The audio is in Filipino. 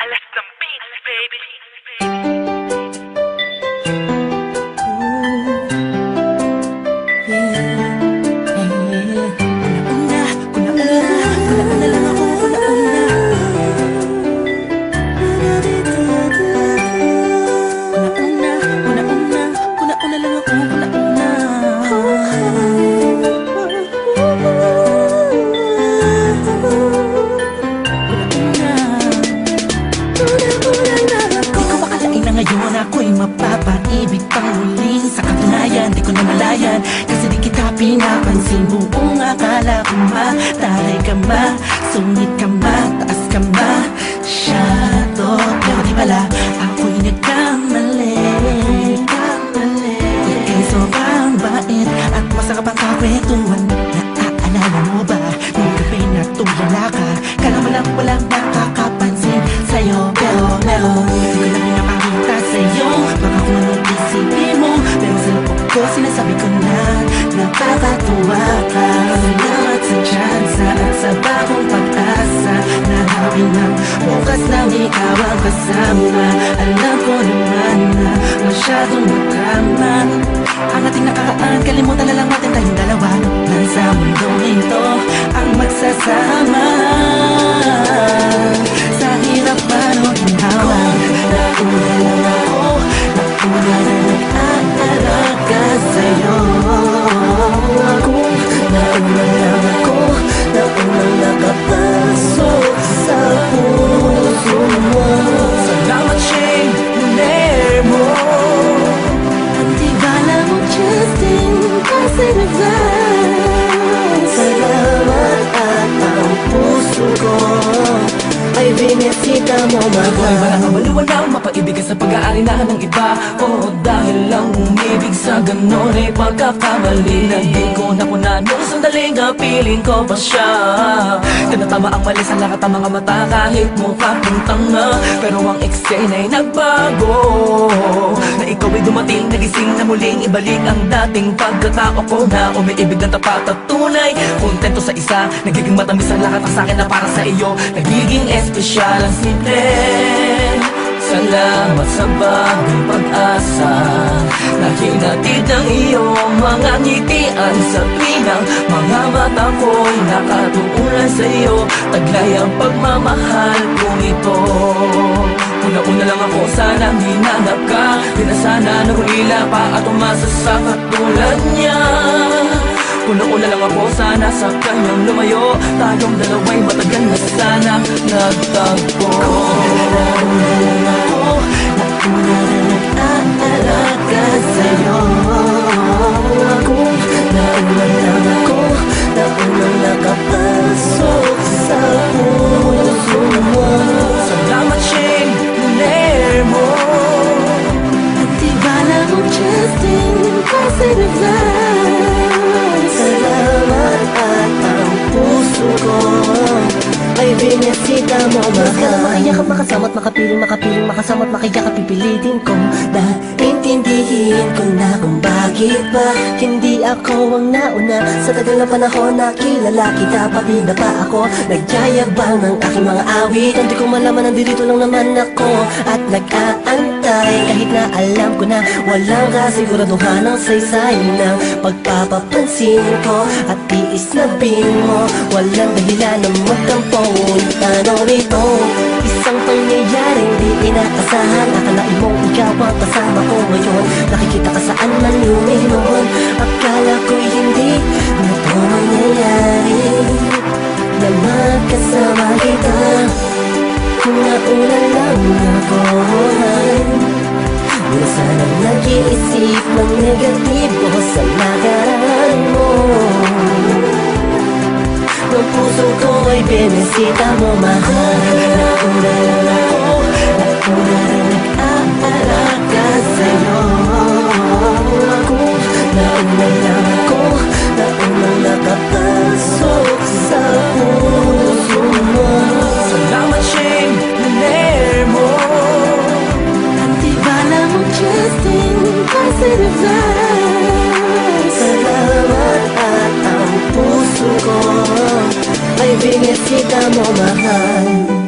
I left some beats, baby. Di kita pinapansin Buong akala ko matalay ka ma Sungit ka ma, taas ka ma Shadow, pero di pala Napapatuwa ka Salamat sa tsansa At sa bagong pag-asa Na hawin ng bukas nang ikaw ang kasama Alam ko naman na masyadong magkama Ang ating nakaraan Kalimutan na lang natin tayong dalawa Nang sa mundong ito Ang magsasama binisita mo, sa pag-aari na ng iba. O dahil lang umibig sa ganon ay pagkakamali Na di ko nakunan Nung sandaling kapiling ko pa siya. Tinatama ang mali sa lahat ng mga mata Kahit mukha kong tanga. Pero ang eksena ay nagbago. Na ikaw ay dumating Nagising na muling ibalik ang dating pagkatao ko. Na umiibig ng tapat at tunay Kontento sa isa. Nagiging matamis ang lahat ng sakin na para sa iyo. Nagiging espesyal ang simple Salamat sa bagong pag-asa Na hinatid ng iyong mga ngitian Sa tuwinang mga mata ko'y nakatuunan sa iyo. Taglay ang pagmamahal kong ito. Una-una lang ako sanang hinanap ka. Di na sana nahulila pa at umasa sa niya. Una-una lang ako sana sa kanyang lumayo. Tayong dalawa'y matagal na sana nagtagpo Nauna na nag-aalaga sa'yo Kung nauna lang ako Nauna nakapasok sa puso mo Salamat Shane, Nair mo Ang tibala mo, Justin, kasi nag-advance ay binisita mo, mahal Ka na makaiyak at makasama at makapiling, makapiling, makasama at makiyak at pipilitin ko. Dahil intindihin ko na kung bakit ba Hindi ako ang nauna. Sa tagal na panahon na kilala kita Pati na pa ako. Nagyayabang ng aking mga awit Hindi ko malaman nandito lang naman ako. At nag-aantay Kahit na alam ko na Walang kasiguraduhan ng saysay ng Pagpapapansin ko. At tiis na mo Walang dahilan na Ngunit ano ito Isang pangyayaring di inaasahan. Akalain mong ikaw ang kasama ko ngayon. Nakikita ka saan man lumingon Akala ko'y hindi na ito mangyayari. Na magkasama kita. Kung nauna lang na ng puso ko ay binisita mo mahal Nauna lang ako, nauna lang nag-aala ka sa'yo Ako, nauna lang ako, nauna nakapasok sa puso mo Salamat Shane, Palermo Ang tibala mong Justin, kasi revive baby, my más.